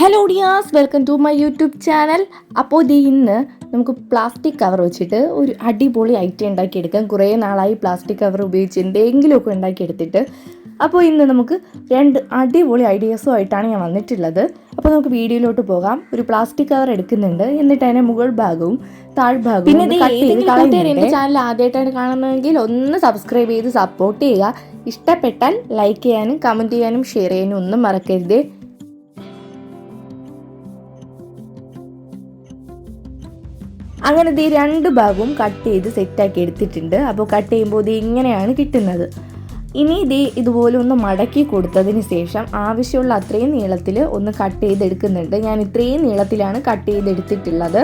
Hello dears welcome to my YouTube channel അപ്പോൾ ഇത് ഇന്ന് നമുക്ക് പ്ലാസ്റ്റിക് കവർ വെച്ചിട്ട് ഒരു അടിപൊളി ഐറ്റം ഉണ്ടാക്കിയെടുക്കാം. കുറേ നാളായി പ്ലാസ്റ്റിക് കവർ ഉപയോഗിച്ച് എന്തെങ്കിലുമൊക്കെ ഉണ്ടാക്കിയെടുത്തിട്ട്. അപ്പോൾ ഇന്ന് നമുക്ക് രണ്ട് അടിപൊളി ഐഡിയാസും ആയിട്ടാണ് ഞാൻ വന്നിട്ടുള്ളത്. അപ്പോൾ നമുക്ക് വീഡിയോയിലോട്ട് പോകാം. ഒരു പ്ലാസ്റ്റിക് കവർ എടുക്കുന്നുണ്ട്. എന്നിട്ട് അതിന്റെ മുകൾ ഭാഗവും താഴ്ഭാഗവും പിന്നെ. എന്റെ ചാനൽ ആദ്യമായിട്ടാണ് കാണുന്നതെങ്കിൽ ഒന്ന് സബ്സ്ക്രൈബ് ചെയ്ത് സപ്പോർട്ട് ചെയ്യുക. ഇഷ്ടപ്പെട്ടാൽ ലൈക്ക് ചെയ്യാനും കമന്റ് ചെയ്യാനും ഷെയർ ചെയ്യാനും ഒന്നും മറക്കരുത്. അങ്ങനെ ഇത് രണ്ട് ഭാഗവും കട്ട് ചെയ്ത് സെറ്റാക്കി എടുത്തിട്ടുണ്ട്. അപ്പോൾ കട്ട് ചെയ്യുമ്പോൾ ഇത് ഇങ്ങനെയാണ് കിട്ടുന്നത്. ഇനി ഇത് ഇതുപോലെ ഒന്ന് മടക്കി കൊടുത്തതിന് ശേഷം ആവശ്യമുള്ള അത്രയും നീളത്തിൽ ഒന്ന് കട്ട് ചെയ്തെടുക്കുന്നുണ്ട്. ഞാൻ ഇത്രയും നീളത്തിലാണ് കട്ട് ചെയ്തെടുത്തിട്ടുള്ളത്.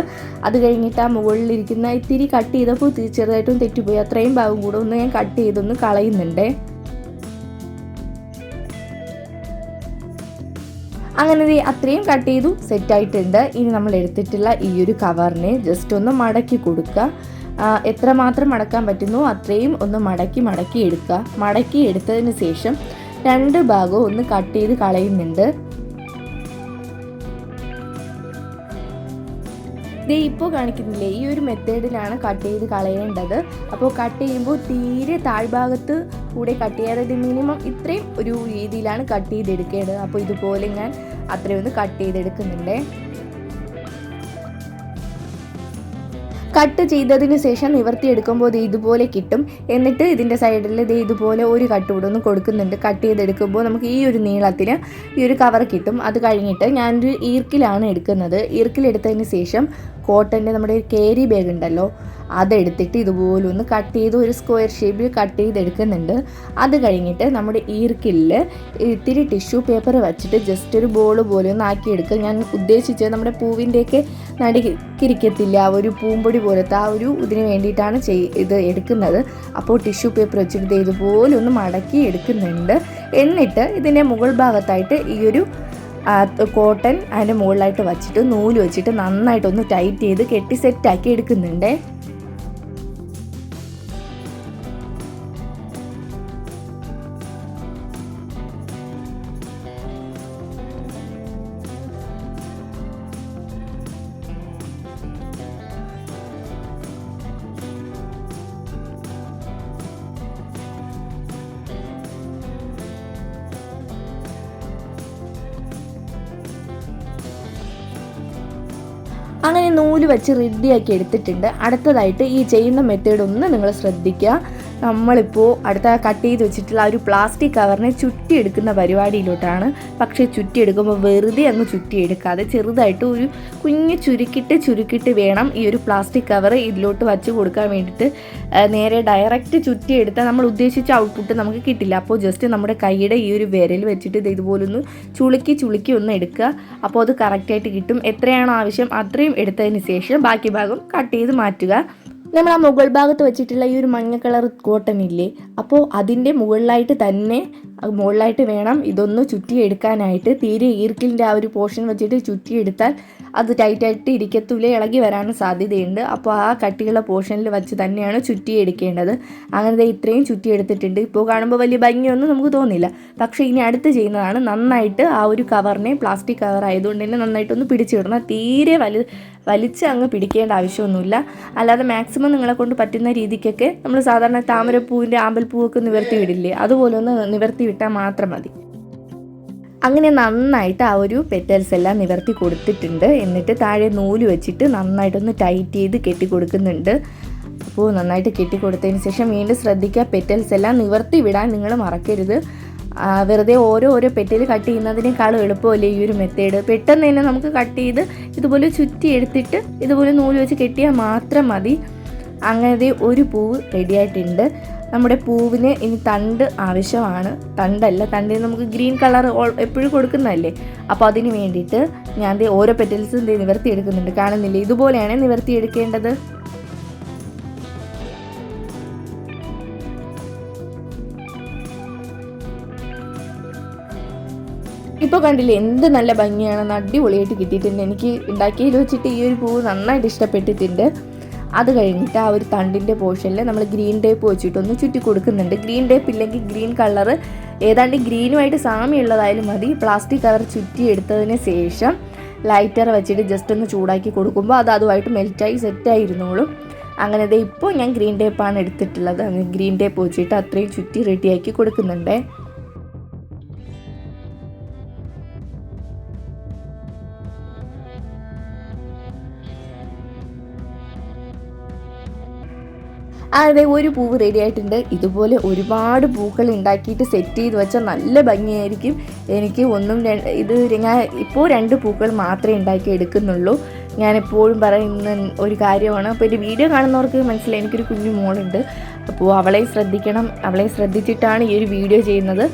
അത് കഴിഞ്ഞിട്ട് ആ മുകളിലിരിക്കുന്ന ഇത്തിരി കട്ട് ചെയ്തപ്പോൾ ചെറുതായിട്ടും തെറ്റിപ്പോയി. അത്രയും ഭാഗം കൂടെ ഒന്ന് ഞാൻ കട്ട് ചെയ്തൊന്ന് കളയുന്നുണ്ട്. അങ്ങനെ ദേ അത്രയും കട്ട് ചെയ്തു സെറ്റ് ആയിട്ടുണ്ട്. ഇനി നമ്മൾ എടുത്തിട്ടുള്ള ഈ ഒരു കവറിനെ ജസ്റ്റ് ഒന്ന് മടക്കി കൊടുക്കുക. എത്ര എത്രമാത്രം മടക്കാൻ പറ്റുന്നു അത്രയും ഒന്ന് മടക്കി മടക്കി എടുക്കുക. മടക്കി എടുത്തതിന് ശേഷം രണ്ട് ഭാഗവും ഒന്ന് കട്ട് ചെയ്ത് കളയുന്നുണ്ട്. ദേ ഇപ്പോൾ കാണിക്കുന്നില്ലേ ഈ ഒരു മെത്തേഡിലാണ് കട്ട് ചെയ്ത് കളയേണ്ടത്. അപ്പോൾ കട്ട് ചെയ്യുമ്പോൾ തീരെ താഴ്ഭാഗത്ത് കൂടെ കട്ട് ചെയ്യാതെ മിനിമം ഇത്രയും ഒരു രീതിയിലാണ് കട്ട് ചെയ്തെടുക്കേണ്ടത്. അപ്പോൾ ഇതുപോലെ ഞാൻ അത്രയും ഒന്ന് കട്ട് ചെയ്തെടുക്കുന്നുണ്ട്. കട്ട് ചെയ്തതിന് ശേഷം നിവർത്തിയെടുക്കുമ്പോൾ ഇത് ഇതുപോലെ കിട്ടും. എന്നിട്ട് ഇതിന്റെ സൈഡിൽ ഇത് ഇതുപോലെ ഒരു കട്ട് കൂടെ ഒന്ന് കൊടുക്കുന്നുണ്ട്. കട്ട് ചെയ്തെടുക്കുമ്പോൾ നമുക്ക് ഈ ഒരു നീളത്തിൽ ഈ ഒരു കവർ കിട്ടും. അത് കഴിഞ്ഞിട്ട് ഞാനൊരു ഈർക്കിലാണ് എടുക്കുന്നത്. ഈർക്കിലെടുത്തതിന് ശേഷം കോട്ടന്റെ നമ്മുടെ ഒരു കേരി ബാഗ് ഉണ്ടല്ലോ അതെടുത്തിട്ട് ഇതുപോലെ ഒന്ന് കട്ട് ചെയ്ത് ഒരു സ്ക്വയർ ഷേപ്പിൽ കട്ട് ചെയ്തെടുക്കുന്നുണ്ട്. അത് കഴിഞ്ഞിട്ട് നമ്മുടെ ഈർക്കിലിൽ ഇത്തിരി ടിഷ്യൂ പേപ്പർ വെച്ചിട്ട് ജസ്റ്റ് ഒരു ബോൾ പോലെ ഒന്ന് ആക്കിയെടുക്കുക. ഞാൻ ഉദ്ദേശിച്ചത് നമ്മുടെ പൂവിന്റെയൊക്കെ നടുക്കിരിക്കത്തില്ല ആ ഒരു പൂമ്പൊടി പോലത്തെ ആ ഒരു ഇതിന് വേണ്ടിയിട്ടാണ് ചെയ് ഇത് എടുക്കുന്നത്. അപ്പോൾ ടിഷ്യൂ പേപ്പർ വെച്ചിട്ട് ഇതുപോലെ ഒന്ന് മടക്കി എടുക്കുന്നുണ്ട് എന്നിട്ട് ഇതിന്റെ മുകൾ ഭാഗത്തായിട്ട് ഈ ഒരു കോട്ടൺ അതിന്റെ മുകളിലായിട്ട് വച്ചിട്ട് നൂൽ വെച്ചിട്ട് നന്നായിട്ടൊന്ന് ടൈറ്റ് ചെയ്ത് കെട്ടി സെറ്റാക്കി എടുക്കുന്നുണ്ട്. അങ്ങനെ നൂൽ വെച്ച് റെഡിയാക്കി എടുത്തിട്ടുണ്ട്. അടുത്തതായിട്ട് ഈ ചെയ്യുന്ന മെത്തേഡ് ഒന്ന് നിങ്ങൾ ശ്രദ്ധിക്കുക. നമ്മളിപ്പോൾ അടുത്ത കട്ട് ചെയ്ത് വെച്ചിട്ടുള്ള ഒരു പ്ലാസ്റ്റിക് കവറിനെ ചുറ്റിയെടുക്കുന്ന പരിപാടിയിലോട്ടാണ്. പക്ഷേ ചുറ്റിയെടുക്കുമ്പോൾ വെറുതെ അങ്ങ് ചുറ്റിയെടുക്കാതെ ചെറുതായിട്ട് ഒരു കുഞ്ഞ് ചുരുക്കിട്ട് ചുരുക്കിട്ട് വേണം ഈ ഒരു പ്ലാസ്റ്റിക് കവർ ഇതിലോട്ട് വച്ച് കൊടുക്കാൻ വേണ്ടിയിട്ട്. നേരെ ഡയറക്റ്റ് ചുറ്റിയെടുത്താൽ നമ്മൾ ഉദ്ദേശിച്ച ഔട്ട്പുട്ട് നമുക്ക് കിട്ടില്ല. അപ്പോൾ ജസ്റ്റ് നമ്മുടെ കൈയുടെ ഈ ഒരു വിരൽ വെച്ചിട്ട് ഇത് ഇതുപോലൊന്ന് ചുളുക്കി ചുളുക്കി ഒന്ന് എടുക്കുക. അപ്പോൾ അത് കറക്റ്റായിട്ട് കിട്ടും. എത്രയാണോ ആവശ്യം അത്രയും എടുത്തതിന് ശേഷം ബാക്കി ഭാഗം കട്ട് ചെയ്ത് മാറ്റുക. നമ്മൾ ആ മുകൾ ഭാഗത്ത് വെച്ചിട്ടുള്ള ഈ ഒരു മഞ്ഞ കളർ കോട്ടൺ ഇല്ലേ? അപ്പോൾ അതിന്റെ മുകളിലായിട്ട് തന്നെ മുകളിലായിട്ട് വേണം ഇതൊന്ന് ചുറ്റി എടുക്കാനായിട്ട് തീരെ ഈർക്കിലിന്റെ ആ ഒരു പോർഷൻ വെച്ചിട്ട് ചുറ്റി എടുത്താൽ അത് ടൈറ്റായിട്ട് ഇരിക്കത്തൂല ഇളകി വരാനും സാധ്യതയുണ്ട്. അപ്പോൾ ആ കട്ടിയുള്ള പോർഷനിൽ വെച്ച് തന്നെയാണ് ചുറ്റിയെടുക്കേണ്ടത്. അങ്ങനെ ദേ ഇത്രയും ചുറ്റി എടുത്തിട്ടുണ്ട് ഇപ്പോൾ കാണുമ്പോൾ വലിയ ഭംഗിയൊന്നും നമുക്ക് തോന്നില്ല. പക്ഷേ ഇനി അടുത്ത് ചെയ്യുന്നതാണ് നന്നായിട്ട് ആ ഒരു കവറിനെ പ്ലാസ്റ്റിക് കവർ ആയതുകൊണ്ട് തന്നെ നന്നായിട്ടൊന്ന് പിടിച്ചിടണം. തീരെ വലി വലിച്ച് അങ്ങ് പിടിക്കേണ്ട ആവശ്യമൊന്നുമില്ല. അല്ലാതെ മാക്സിമം നിങ്ങളെ കൊണ്ട് പറ്റുന്ന രീതിക്കൊക്കെ നമ്മൾ സാധാരണ താമരപ്പൂവിന്റെ ആമ്പൽപ്പൂവൊക്കെ നിവർത്തി വിടില്ലേ? അതുപോലെ ഒന്ന് നിവർത്തി വിട്ടാൽ മാത്രം മതി. അങ്ങനെ നന്നായിട്ട് ആ ഒരു പെറ്റൽസ് എല്ലാം നിവർത്തി കൊടുത്തിട്ടുണ്ട്. എന്നിട്ട് താഴെ നൂൽ വെച്ചിട്ട് നന്നായിട്ടൊന്ന് ടൈറ്റ് ചെയ്ത് കെട്ടി കൊടുക്കുന്നുണ്ട്. അപ്പോൾ നന്നായിട്ട് കെട്ടി കൊടുത്തതിന് ശേഷം വീണ്ടും ശ്രദ്ധിക്കുക പെറ്റൽസ് എല്ലാം നിവർത്തി വിടാൻ നിങ്ങൾ മറക്കരുത്. വെറുതെ ഓരോ ഓരോ പെറ്റൽ കട്ട് ചെയ്യുന്നതിനേക്കാളും എളുപ്പമല്ലേ ഈ ഒരു മെത്തേഡ് പെട്ടെന്ന് തന്നെ നമുക്ക് കട്ട് ചെയ്ത് ഇതുപോലെ ചുറ്റി എടുത്തിട്ട് ഇതുപോലെ നൂൽ വെച്ച് കെട്ടിയാൽ മാത്രം മതി. അങ്ങനത്തെ ഒരു പൂവ് റെഡിയായിട്ടുണ്ട് നമ്മുടെ പൂവിന് ഇനി തണ്ട് ആവശ്യമാണ്. തണ്ടല്ല തണ്ടിന് നമുക്ക് ഗ്രീൻ കളർ എപ്പോഴും കൊടുക്കുന്നതല്ലേ? അപ്പോൾ അതിന് വേണ്ടിയിട്ട് ഞാൻ ഓരോ പെറ്റൽസും നിവർത്തി എടുക്കുന്നുണ്ട് കാണുന്നില്ലേ? ഇതുപോലെയാണ് നിവർത്തി ഇപ്പോൾ കണ്ടില്ലേ എന്ത് നല്ല ഭംഗിയാണെന്ന് അടിപൊളിയായിട്ട് കിട്ടിയിട്ടുണ്ട്. എനിക്ക് ഉണ്ടാക്കിയതിൽ വെച്ചിട്ട് ഈ ഒരു പൂവ് നന്നായിട്ട് ഇഷ്ടപ്പെട്ടിട്ടുണ്ട്. അത് കഴിഞ്ഞിട്ട് ആ ഒരു തണ്ടിന്റെ പോർഷനിൽ നമ്മൾ ഗ്രീൻ ടേപ്പ് വെച്ചിട്ടൊന്ന് ചുറ്റി കൊടുക്കുന്നുണ്ട്. ഗ്രീൻ ടേപ്പ് ഇല്ലെങ്കിൽ ഗ്രീൻ കളർ ഏതാണ്ട് ഗ്രീനുമായിട്ട് സാമ്യമുള്ളതായാലും മതി. പ്ലാസ്റ്റിക് കളർ ചുറ്റി എടുത്തതിന് ശേഷം ലൈറ്റർ വെച്ചിട്ട് ജസ്റ്റ് ഒന്ന് ചൂടാക്കി കൊടുക്കുമ്പോൾ അത് അതുമായിട്ട് മെൽറ്റായി സെറ്റായിരുന്നോളും അങ്ങനെ ഇപ്പോൾ ഞാൻ ഗ്രീൻ ടേപ്പാണ് എടുത്തിട്ടുള്ളത്. ഗ്രീൻ ടേപ്പ് വെച്ചിട്ട് അത്രയും ചുറ്റി റെഡിയാക്കി കൊടുക്കുന്നുണ്ടേ. അതെ ഒരു പൂവ് റെഡി ആയിട്ടുണ്ട്. ഇതുപോലെ ഒരുപാട് പൂക്കൾ ഉണ്ടാക്കിയിട്ട് സെറ്റ് ചെയ്ത് വെച്ചാൽ നല്ല ഭംഗിയായിരിക്കും. എനിക്ക് ഒന്നും ഇത് ഞാൻ ഇപ്പോൾ രണ്ട് പൂക്കൾ മാത്രമേ ഉണ്ടാക്കി എടുക്കുന്നുള്ളൂ. ഞാൻ എപ്പോഴും പറയുന്ന ഒരു കാര്യമാണ്. അപ്പോൾ എന്റെ വീഡിയോ കാണുന്നവർക്ക് മനസ്സിലായി. എനിക്കൊരു കുഞ്ഞു മോളുണ്ട്. അപ്പോൾ അവളെ ശ്രദ്ധിക്കണം. അവളെ ശ്രദ്ധിച്ചിട്ടാണ് ഈ ഒരു വീഡിയോ ചെയ്യുന്നത്.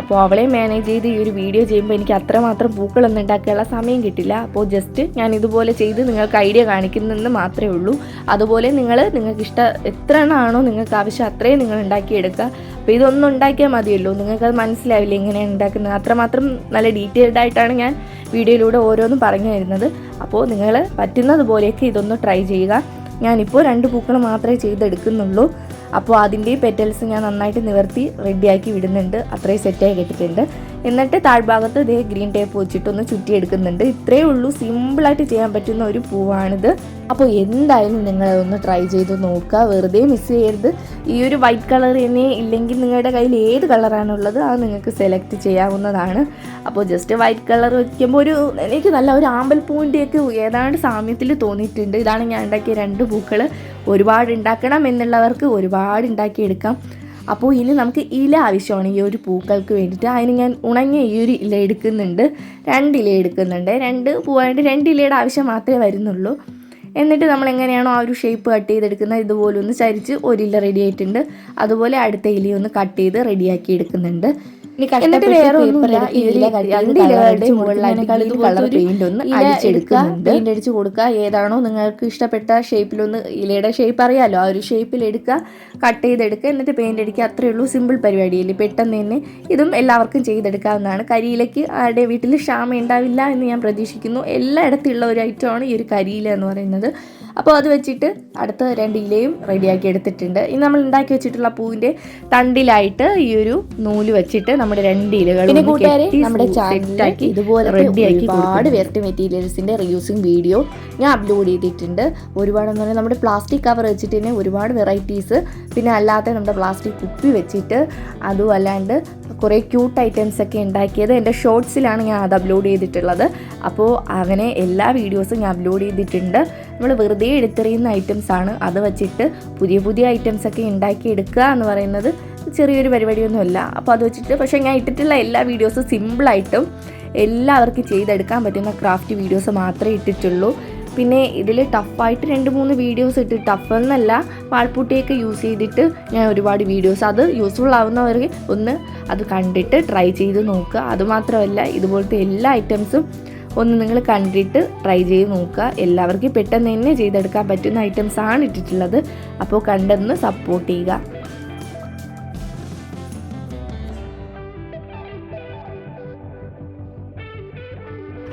അപ്പോൾ അവളെ മാനേജ് ചെയ്ത് ഈ ഒരു വീഡിയോ ചെയ്യുമ്പോൾ എനിക്ക് അത്രമാത്രം പൂക്കളൊന്നും ഉണ്ടാക്കാനുള്ള സമയം കിട്ടില്ല. അപ്പോൾ ജസ്റ്റ് ഞാൻ ഇതുപോലെ ചെയ്ത് നിങ്ങൾക്ക് ഐഡിയ കാണിക്കുന്നതെന്ന് മാത്രമേ ഉള്ളൂ. അതുപോലെ നിങ്ങൾ നിങ്ങൾക്ക് ഇഷ്ടം എത്ര എണ്ണമാണോ നിങ്ങൾക്ക് ആവശ്യം അത്രയും നിങ്ങൾ ഉണ്ടാക്കിയെടുക്കുക. അപ്പോൾ ഇതൊന്നും ഉണ്ടാക്കിയാൽ മതിയല്ലോ. നിങ്ങൾക്കത് മനസ്സിലാവില്ല എങ്ങനെയാണ് ഉണ്ടാക്കുന്നത്. അത്രമാത്രം നല്ല ഡീറ്റെയിൽഡ് ആയിട്ടാണ് ഞാൻ വീഡിയോയിലൂടെ ഓരോന്നും പറഞ്ഞു തരുന്നത്. അപ്പോൾ നിങ്ങൾ പറ്റുന്നത് പോലെയൊക്കെ ഇതൊന്ന് ട്രൈ ചെയ്യുക. ഞാനിപ്പോൾ രണ്ട് പൂക്കൾ മാത്രമേ ചെയ്തെടുക്കുന്നുള്ളൂ. അപ്പോൾ അതിന്റെ പെറ്റൽസ് ഞാൻ നന്നായിട്ട് നിവർത്തി റെഡിയാക്കി വിടുന്നുണ്ട്. അത്രയും സെറ്റായി കെട്ടിട്ടുണ്ട് എന്നിട്ട് താഴ്ഭാഗത്ത് ഇതേ ഗ്രീൻ ടേപ്പ് വെച്ചിട്ടൊന്ന് ചുറ്റിയെടുക്കുന്നുണ്ട്. ഇത്രയേ ഉള്ളൂ. സിമ്പിളായിട്ട് ചെയ്യാൻ പറ്റുന്ന ഒരു പൂവാണിത്. അപ്പോൾ എന്തായാലും നിങ്ങൾ ഒന്ന് ട്രൈ ചെയ്ത് നോക്കുക. വെറുതെ മിസ് ചെയ്യരുത്. ഈ ഒരു വൈറ്റ് കളർ തന്നെ ഇല്ലെങ്കിൽ നിങ്ങളുടെ കയ്യിൽ ഏത് കളറാണുള്ളത് അത് നിങ്ങൾക്ക് സെലക്ട് ചെയ്യാവുന്നതാണ്. അപ്പോൾ ജസ്റ്റ് വൈറ്റ് കളർ വയ്ക്കുമ്പോൾ ഒരു എനിക്ക് നല്ല ഒരു ആമ്പൽ പൂവിന്റെയൊക്കെ ഏതാണ്ട് സാമ്യത്തിൽ തോന്നിയിട്ടുണ്ട്. ഇതാണ് ഞാൻ ഉണ്ടാക്കിയ രണ്ട് പൂക്കൾ ഒരുപാട് ഉണ്ടാക്കണം എന്നുള്ളവർക്ക് ഒരുപാട് ഉണ്ടാക്കിയെടുക്കാം. അപ്പോൾ ഇനി നമുക്ക് ഇല ആവശ്യമാണ് ഈ ഒരു പൂക്കൾക്ക് വേണ്ടിയിട്ട്. അതിന് ഞാൻ ഉണങ്ങിയ ഈ ഒരു ഇല എടുക്കുന്നുണ്ട്. രണ്ട് ഇല എടുക്കുന്നുണ്ട്. രണ്ട് പൂവായിട്ട് രണ്ട് ഇലയുടെ ആവശ്യം മാത്രമേ വരുന്നുള്ളൂ. എന്നിട്ട് നമ്മൾ എങ്ങനെയാണോ ആ ഒരു ഷേപ്പ് കട്ട് ചെയ്തെടുക്കുന്നത്? ഇതുപോലെ ഒന്ന് ചരിച്ച് ഒരു ഇല റെഡി ആയിട്ടുണ്ട്. അതുപോലെ അടുത്ത ഇലയൊന്ന് കട്ട് ചെയ്ത് റെഡിയാക്കി എടുക്കുന്നുണ്ട്. എന്നിട്ട് വേറെ ഒന്നുമില്ല. രണ്ട് ഇലകളുടെ മുകളിലായിട്ട് കളർ പെയിന്റ് ഒന്ന് അടിച്ചെടുക്കുന്നുണ്ട് പെയിന്റ് അടിച്ച് കൊടുക്കുക ഏതാണോ നിങ്ങൾക്ക് ഇഷ്ടപ്പെട്ട ഷേപ്പിലൊന്ന് ഇലയുടെ ഷേപ്പ് അറിയാലോ. ആ ഒരു ഷേപ്പിൽ എടുക്കുക കട്ട് ചെയ്തെടുക്കുക എന്നിട്ട് പെയിന്റ് അടിക്കുക അത്രയേ ഉള്ളൂ സിമ്പിൾ പരിപാടിയല്ലേ. പെട്ടെന്ന് തന്നെ ഇതും എല്ലാവർക്കും ചെയ്തെടുക്കാവുന്നതാണ്. കരിയിലയ്ക്ക് ആരുടെ വീട്ടിൽ ക്ഷാമ ഉണ്ടാവില്ല എന്ന് ഞാൻ പ്രതീക്ഷിക്കുന്നു. എല്ലായിടത്തും ഉള്ള ഒരു ഐറ്റമാണ് ഈ ഒരു കരിയില എന്ന് പറയുന്നത്. അപ്പോൾ അത് വെച്ചിട്ട് അടുത്ത രണ്ട് ഇലയും റെഡിയാക്കി എടുത്തിട്ടുണ്ട്. ഇനി നമ്മൾ ഉണ്ടാക്കി വെച്ചിട്ടുള്ള പൂവിന്റെ തണ്ടിലായിട്ട് ഈ ഒരു നൂൽ വെച്ചിട്ട് നമ്മുടെ രണ്ട് ഇലകൾ നമ്മുടെ ചാനലിൽ ഇതുപോലെ റെഡിയാക്കി ഒരുപാട് വെറൈറ്റി മെറ്റീരിയൽസിന്റെ റിയൂസിങ് വീഡിയോ ഞാൻ അപ്ലോഡ് ചെയ്തിട്ടുണ്ട്. ഒരുപാട് എന്ന് പറഞ്ഞാൽ നമ്മുടെ പ്ലാസ്റ്റിക് കവർ വെച്ചിട്ട് തന്നെ ഒരുപാട് വെറൈറ്റീസ് പിന്നെ അല്ലാതെ നമ്മുടെ പ്ലാസ്റ്റിക് കുപ്പി വെച്ചിട്ട് അതും അല്ലാണ്ട് കുറേ ക്യൂട്ട് ഐറ്റംസ് ഒക്കെ ഉണ്ടാക്കിയത് എന്റെ ഷോർട്സിലാണ് ഞാൻ അത് അപ്ലോഡ് ചെയ്തിട്ടുള്ളത്. അപ്പോൾ അങ്ങനെ എല്ലാ വീഡിയോസും ഞാൻ അപ്ലോഡ് ചെയ്തിട്ടുണ്ട്. നമ്മൾ വെറുതെ എടുത്തെറിയുന്ന ഐറ്റംസ് ആണ്. അത് വെച്ചിട്ട് പുതിയ പുതിയ ഐറ്റംസ് ഒക്കെ ഉണ്ടാക്കി എടുക്കുക എന്ന് പറയുന്നത് ചെറിയൊരു പരിപാടിയൊന്നുമല്ല. അപ്പോൾ അത് വെച്ചിട്ട് പക്ഷേ ഞാൻ ഇട്ടിട്ടുള്ള എല്ലാ വീഡിയോസും സിമ്പിളായിട്ടും എല്ലാവർക്കും ചെയ്തെടുക്കാൻ പറ്റുന്ന ക്രാഫ്റ്റ് വീഡിയോസ് മാത്രമേ ഇട്ടിട്ടുള്ളൂ. പിന്നെ ഇതിൽ ടഫായിട്ട് രണ്ട് മൂന്ന് വീഡിയോസ് ഇട്ട് ടഫ് എന്നല്ല പാൾപ്പുട്ടിയൊക്കെ യൂസ് ചെയ്തിട്ട് ഞാൻ ഒരുപാട് വീഡിയോസ് അത് യൂസ്ഫുൾ ആവുന്നവർ ഒന്ന് അത് കണ്ടിട്ട് ട്രൈ ചെയ്ത് നോക്കുക. അതുമാത്രമല്ല ഇതുപോലത്തെ എല്ലാ ഐറ്റംസും ഒന്ന് നിങ്ങൾ കണ്ടിട്ട് ട്രൈ ചെയ്ത് നോക്കുക. എല്ലാവർക്കും പെട്ടെന്ന് തന്നെ ചെയ്തെടുക്കാൻ പറ്റുന്ന ഐറ്റംസ് ആണ് ഇട്ടിട്ടുള്ളത്. അപ്പോൾ കണ്ടെന്ന് സപ്പോർട്ട് ചെയ്യുക.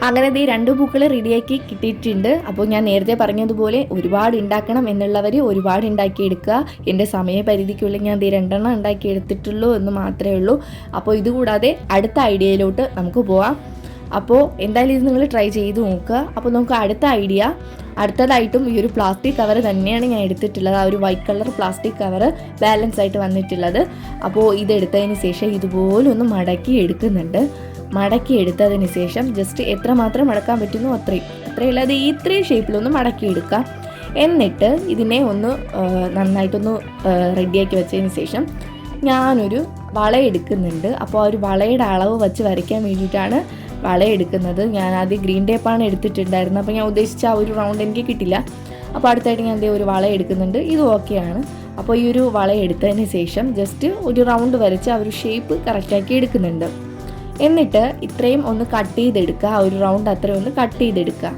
അങ്ങനെ ഈ രണ്ട് പൂക്കൾ റെഡിയാക്കി കിട്ടിയിട്ടുണ്ട്. അപ്പോൾ ഞാൻ നേരത്തെ പറഞ്ഞതുപോലെ ഒരുപാട് ഉണ്ടാക്കണം എന്നുള്ളവർ ഒരുപാട് ഉണ്ടാക്കിയെടുക്കുക. എന്റെ സമയപരിധിക്കുള്ളിൽ ഞാൻ ദേ രണ്ടെണ്ണം ഉണ്ടാക്കി എടുത്തിട്ടുള്ളൂ എന്ന് മാത്രമേ ഉള്ളൂ. അപ്പോൾ ഇതുകൂടാതെ അടുത്ത ഐഡിയയിലോട്ട് നമുക്ക് പോവാം. അപ്പോൾ എന്തായാലും ഇത് നിങ്ങൾ ട്രൈ ചെയ്ത് നോക്കുക. അപ്പോൾ നമുക്ക് അടുത്ത ഐഡിയ അടുത്തതായിട്ടും ഈ ഒരു പ്ലാസ്റ്റിക് കവർ തന്നെയാണ് ഞാൻ എടുത്തിട്ടുള്ളത്. ആ ഒരു white colour plastic cover balance ആയിട്ട് വന്നിട്ടുള്ളത്. അപ്പോൾ ഇതെടുത്തതിന് ശേഷം ഇതുപോലെ ഒന്ന് മടക്കി എടുക്കുന്നുണ്ട്. മടക്കി എടുത്തതിന് ശേഷം ജസ്റ്റ് എത്രമാത്രം മടക്കാൻ പറ്റുന്നു അത്രയും. അത്രയും അല്ലാതെ ഈ ഇത്രയും ഷേപ്പിലൊന്ന് മടക്കി എടുക്കാം എന്നിട്ട് ഇതിനെ ഒന്ന് നന്നായിട്ടൊന്ന് റെഡിയാക്കി വെച്ചതിന് ശേഷം ഞാനൊരു വള എടുക്കുന്നുണ്ട്. അപ്പോൾ ആ ഒരു വളയുടെ അളവ് വച്ച് വരയ്ക്കാൻ വേണ്ടിയിട്ടാണ് വള എടുക്കുന്നത് ഞാൻ ആദ്യം ഗ്രീൻ ടേപ്പാണ് എടുത്തിട്ടുണ്ടായിരുന്നത്. അപ്പോൾ ഞാൻ ഉദ്ദേശിച്ച ആ ഒരു റൗണ്ട് എനിക്ക് കിട്ടില്ല. അപ്പോൾ അടുത്തായിട്ട് ഞാൻ ഒരു വള എടുക്കുന്നുണ്ട്. ഇത് ഓക്കെയാണ് അപ്പോൾ ഈ ഒരു വള എടുത്തതിന് ശേഷം ജസ്റ്റ് ഒരു റൗണ്ട് വരച്ച് ആ ഒരു ഷേപ്പ് കറക്റ്റാക്കി എടുക്കുന്നുണ്ട്. എന്നിട്ട് ഇത്രയും ഒന്ന് കട്ട് ചെയ്തെടുക്കുക. ആ ഒരു റൗണ്ട് അത്രയും ഒന്ന് കട്ട് ചെയ്തെടുക്കുക.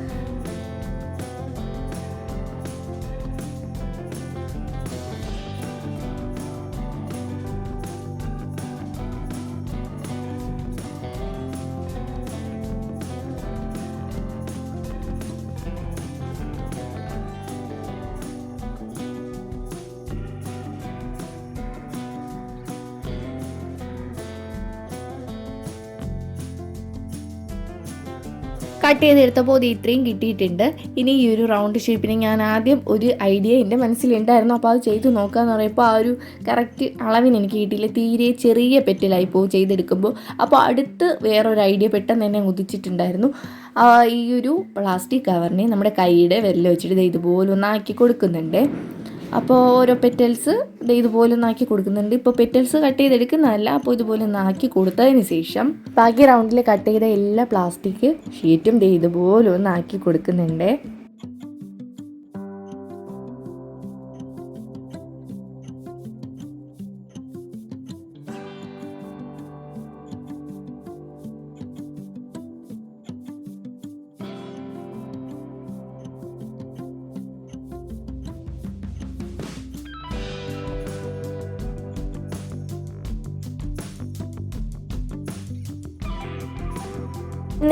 കട്ട് ചെയ്തെടുത്തപ്പോൾ ഇത് ഇത്രയും കിട്ടിയിട്ടുണ്ട്. ഇനി ഈ ഒരു റൗണ്ട് ഷേപ്പിന് ഞാൻ ആദ്യം ഒരു ഐഡിയ എന്റെ മനസ്സിലുണ്ടായിരുന്നു. അപ്പോൾ അത് ചെയ്ത് നോക്കാമെന്ന് പറയുമ്പോൾ ആ ഒരു കറക്റ്റ് അളവിന് എനിക്ക് കിട്ടിയില്ല. തീരെ ചെറിയ പെറ്റലായി പോകും ചെയ്തെടുക്കുമ്പോൾ. അപ്പോൾ അടുത്ത് വേറൊരു ഐഡിയ പെട്ടെന്ന് തന്നെ ഉദിച്ചിട്ടുണ്ടായിരുന്നു. ഈ ഒരു പ്ലാസ്റ്റിക് കവറിനെ നമ്മുടെ കൈയുടെ വിരൽ വെച്ചിട്ട് ഇതുപോലെ ഒന്ന് ആക്കി കൊടുക്കുന്നുണ്ട്. അപ്പോൾ ഓരോ പെറ്റൽസ് ഇതുപോലെ ഒന്ന് ആക്കി കൊടുക്കുന്നുണ്ട്. ഇപ്പോൾ പെറ്റൽസ് കട്ട് ചെയ്തെടുക്കുന്നതല്ല അപ്പോൾ ഇതുപോലെ ഒന്ന് ആക്കി കൊടുത്തതിന് ശേഷം ബാക്കി റൗണ്ടിൽ കട്ട് ചെയ്ത എല്ലാ പ്ലാസ്റ്റിക് ഷീറ്റും ഇതുപോലെ ഒന്ന് ആക്കി കൊടുക്കുന്നുണ്ട്.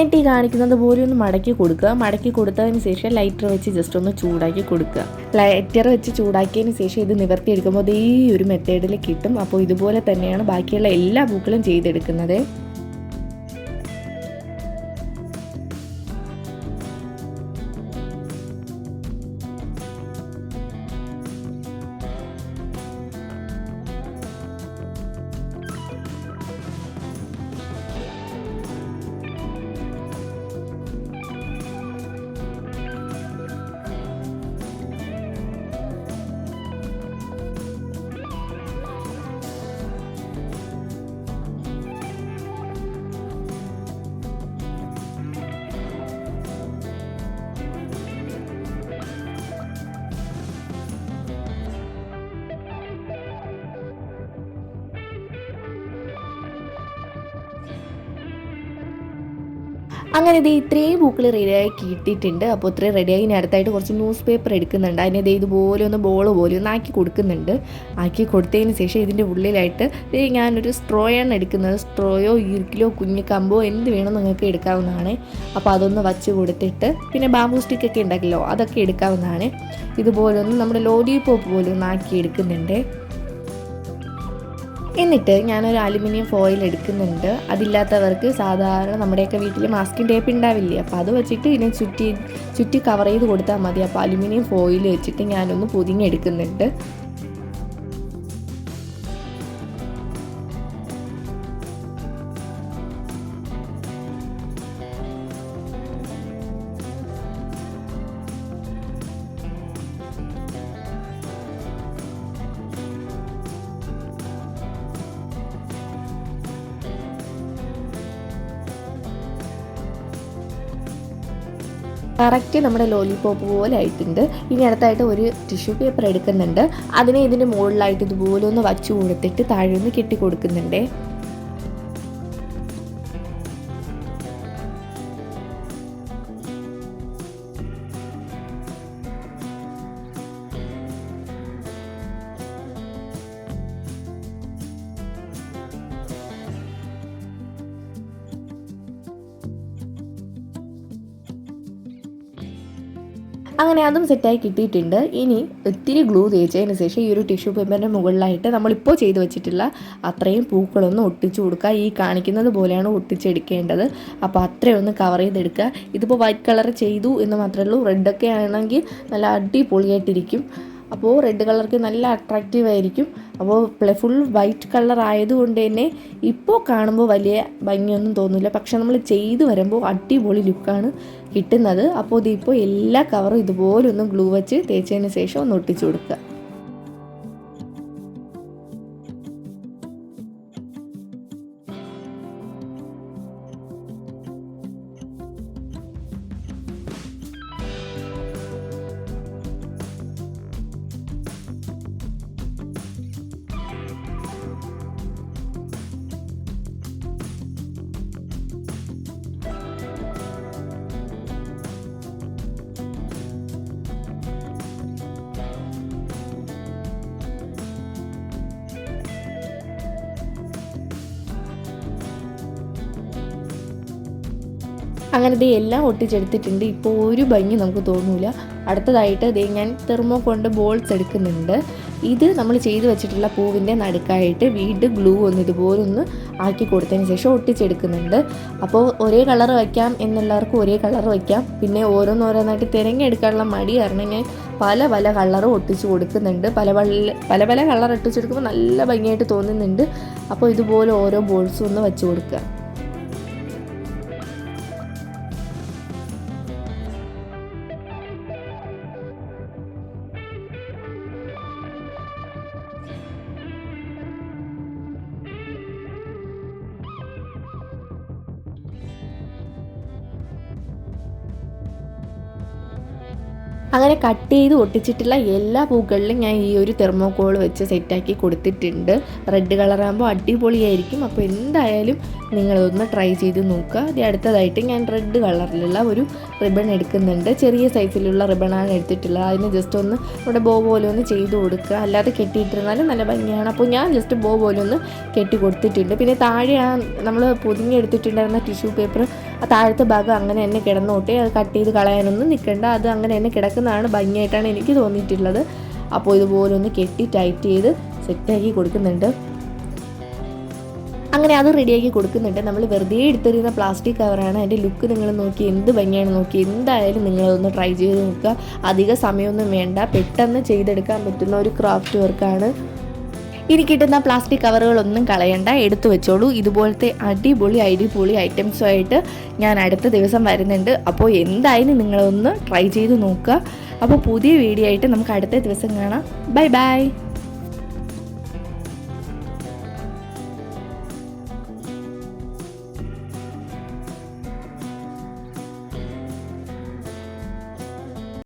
എന്നിട്ട് ഈ കാണിക്കുന്നത് പോലെ ഒന്ന് മടക്കി കൊടുക്കുക. മടക്കി കൊടുത്തതിന് ശേഷം ലൈറ്റർ വെച്ച് ജസ്റ്റ് ഒന്ന് ചൂടാക്കി കൊടുക്കുക. ലൈറ്റർ വെച്ച് ചൂടാക്കിയതിന് ശേഷം ഇത് നിവർത്തിയെടുക്കുമ്പോൾ ഈ ഒരു മെത്തേഡിൽ കിട്ടും. അപ്പോൾ ഇതുപോലെ തന്നെയാണ് ബാക്കിയുള്ള എല്ലാ പൂക്കളും ചെയ്തെടുക്കുന്നത്. അങ്ങനെ ഇത് ഇത്രയും പൂക്കൾ റെഡിയായി കിട്ടിയിട്ടുണ്ട്. അപ്പോൾ ഇത്രയും റെഡിയായി അടുത്തായിട്ട് കുറച്ച് ന്യൂസ് പേപ്പർ എടുക്കുന്നുണ്ട്. അതിനെ ഇത് ഇതുപോലെ ഒന്ന് ബോൾ പോലെ ഒന്ന് ആക്കി കൊടുക്കുന്നുണ്ട്. ആക്കി കൊടുത്തതിന് ശേഷം ഇതിന്റെ ഉള്ളിലായിട്ട് ഞാനൊരു സ്ട്രോയാണ് എടുക്കുന്നത്. സ്ട്രോയോ ഈർക്കിലോ കുഞ്ഞു കമ്പോ എന്ത് വേണോ നിങ്ങൾക്ക് എടുക്കാവുന്നതാണ്. അപ്പോൾ അതൊന്ന് വച്ച് കൊടുത്തിട്ട് പിന്നെ ബാമ്പൂ സ്റ്റിക്കൊക്കെ ഉണ്ടാക്കില്ലോ അതൊക്കെ എടുക്കാവുന്നതാണ്. ഇതുപോലെ ഒന്ന് നമ്മുടെ ലോലിപോപ്പ് പോലെ ഒന്ന് ആക്കി എടുക്കുന്നുണ്ട്. എന്നിട്ട് ഞാനൊരു അലുമിനിയം ഫോയിൽ എടുക്കുന്നുണ്ട്. അതില്ലാത്തവർക്ക് സാധാരണ നമ്മുടെയൊക്കെ വീട്ടിൽ മാസ്കിൻ ടേപ്പ് ഉണ്ടാവില്ലേ? അപ്പോൾ അത് വെച്ചിട്ട് ഇതിനെ ചുറ്റി ചുറ്റി കവർ ചെയ്ത് കൊടുത്താൽ മതി. അപ്പോൾ അലുമിനിയം ഫോയിൽ വെച്ചിട്ട് ഞാനൊന്ന് പൊതിഞ്ഞെടുക്കുന്നുണ്ട്. കറക്റ്റ് നമ്മുടെ ലോലിപോപ്പ് പോലെ ആയിട്ടുണ്ട്. ഇനി അടുത്തായിട്ട് ഒരു ടിഷ്യൂ പേപ്പർ എടുക്കുന്നുണ്ട്. അതിനെ ഇതിന്റെ മുകളിലായിട്ട് ഇതുപോലെ ഒന്ന് വച്ചു കൊടുത്തിട്ട് താഴെ ഒന്ന് കെട്ടി കൊടുക്കുന്നുണ്ട് അതും സെറ്റായി കിട്ടിയിട്ടുണ്ട്. ഇനി ഒത്തിരി ഗ്ലൂ തേച്ചതിന് ശേഷം ഈ ഒരു ടിഷ്യൂ പേപ്പറിന്റെ മുകളിലായിട്ട് നമ്മളിപ്പോൾ ചെയ്തു വെച്ചിട്ടുള്ള അത്രയും പൂക്കളൊന്നും ഒട്ടിച്ചു കൊടുക്കുക. ഈ കാണിക്കുന്നത് പോലെയാണ് ഒട്ടിച്ചെടുക്കേണ്ടത്. അപ്പോൾ അത്രയും ഒന്ന് കവർ ചെയ്തെടുക്കുക. ഇതിപ്പോൾ വൈറ്റ് കളർ ചെയ്തു എന്ന് മാത്രമേ ഉള്ളൂ. റെഡൊക്കെ ആണെങ്കിൽ നല്ല അടിപൊളിയായിട്ടിരിക്കും. അപ്പോൾ റെഡ് കളർക്ക് നല്ല അട്രാക്റ്റീവ് ആയിരിക്കും. അപ്പോൾ ഫുൾ വൈറ്റ് കളർ ആയതുകൊണ്ട് തന്നെ ഇപ്പോൾ കാണുമ്പോൾ വലിയ ഭംഗിയൊന്നും തോന്നില്ല പക്ഷെ നമ്മൾ ചെയ്ത് വരുമ്പോൾ അടിപൊളി ലുക്കാണ് കിട്ടുന്നത്. അപ്പോൾ ഇതിപ്പോൾ എല്ലാ കവറും ഇതുപോലൊന്നും ഗ്ലൂ വെച്ച് തേച്ചതിന് ശേഷം ഒന്ന് ഒട്ടിച്ചു കൊടുക്കുക. അങ്ങനെ ദേ എല്ലാം ഒട്ടിച്ചെടുത്തിട്ടുണ്ട്. ഇപ്പോൾ ഒരു ഭംഗി നമുക്ക് തോന്നൂല. അടുത്തതായിട്ട് ദേ ഞാൻ തെർമോ കൊണ്ട് ബോൾസ് എടുക്കുന്നുണ്ട്. ഇത് നമ്മൾ ചെയ്തു വെച്ചിട്ടുള്ള പൂവിന്റെ നടുക്കായിട്ട് വീട് ഗ്ലൂ ഒന്ന് ഇതുപോലെ ഒന്ന് ആക്കി കൊടുത്തതിന് ശേഷം ഒട്ടിച്ചെടുക്കുന്നുണ്ട്. അപ്പോൾ ഒരേ കളർ വയ്ക്കാം എന്നുള്ളവർക്ക് ഒരേ കളർ വയ്ക്കാം. പിന്നെ ഓരോന്നോരോന്നായിട്ട് തിരഞ്ഞെടുക്കാനുള്ള മടി കാരണം ഞാൻ പല പല കളറും ഒട്ടിച്ച് കൊടുക്കുന്നുണ്ട്. പല പല പല പല കളർ ഒട്ടിച്ചെടുക്കുമ്പോൾ നല്ല ഭംഗിയായിട്ട് തോന്നുന്നുണ്ട്. അപ്പോൾ ഇതുപോലെ ഓരോ ബോൾസും ഒന്ന് വെച്ച് കൊടുക്കുക. അങ്ങനെ കട്ട് ചെയ്ത് ഒട്ടിച്ചിട്ടുള്ള എല്ലാ പൂക്കളിലും ഞാൻ ഈ ഒരു തെർമോക്കോൾ വെച്ച് സെറ്റാക്കി കൊടുത്തിട്ടുണ്ട്. റെഡ് കളറാകുമ്പോൾ അടിപൊളിയായിരിക്കും. അപ്പോൾ എന്തായാലും നിങ്ങളതൊന്ന് ട്രൈ ചെയ്ത് നോക്കുക. അത് അടുത്തതായിട്ട് ഞാൻ റെഡ് കളറിലുള്ള ഒരു റിബൺ എടുക്കുന്നുണ്ട്. ചെറിയ സൈസിലുള്ള റിബണാണ് എടുത്തിട്ടുള്ളത്. അതിന് ജസ്റ്റ് ഒന്ന് ഇവിടെ ബോ പോലെ ഒന്ന് ചെയ്ത് കൊടുക്കുക. അല്ലാതെ കെട്ടിയിട്ടിരുന്നാലും നല്ല ഭംഗിയാണ്. അപ്പോൾ ഞാൻ ജസ്റ്റ് ബോ പോലെ ഒന്ന് കെട്ടി കൊടുത്തിട്ടുണ്ട്. പിന്നെ താഴെ ആ നമ്മൾ പൊതിഞ്ഞെടുത്തിട്ടുണ്ടായിരുന്ന ടിഷ്യൂ പേപ്പർ താഴത്തെ ഭാഗം അങ്ങനെ തന്നെ കിടന്നോട്ടെ അത് കട്ട് ചെയ്ത് കളയാനൊന്നും നിൽക്കണ്ട അത് അങ്ങനെ തന്നെ കിടക്കുന്നതാണ് ഭംഗിയായിട്ടാണ് എനിക്ക് തോന്നിയിട്ടുള്ളത്. അപ്പോൾ ഇതുപോലെ ഒന്ന് കെട്ടി ടൈറ്റ് ചെയ്ത് സെറ്റാക്കി കൊടുക്കുന്നുണ്ട്. അങ്ങനെ അത് റെഡിയാക്കി കൊടുക്കുന്നുണ്ട്. നമ്മൾ വെറുതെ എടുത്തെറിയുന്ന പ്ലാസ്റ്റിക് കവറാണ്. അതിന്റെ ലുക്ക് നിങ്ങൾ നോക്കി എന്ത് ഭംഗിയാണ് നോക്കി എന്തായാലും നിങ്ങളതൊന്ന് ട്രൈ ചെയ്ത് നോക്കുക. അധിക സമയമൊന്നും വേണ്ട. പെട്ടെന്ന് ചെയ്തെടുക്കാൻ പറ്റുന്ന ഒരു ക്രാഫ്റ്റ് വർക്കാണ്. ഇനി കിട്ടുന്ന പ്ലാസ്റ്റിക് കവറുകളൊന്നും കളയണ്ട. എടുത്തു വെച്ചോളൂ. ഇതുപോലത്തെ അടിപൊളി അടിപൊളി ഐറ്റംസുമായിട്ട് ഞാൻ അടുത്ത ദിവസം വരുന്നുണ്ട്. അപ്പോൾ എന്തായാലും നിങ്ങളൊന്ന് ട്രൈ ചെയ്ത് നോക്കുക. അപ്പോൾ പുതിയ വീഡിയോ ആയിട്ട് നമുക്ക് അടുത്ത ദിവസം കാണാം. Bye bye.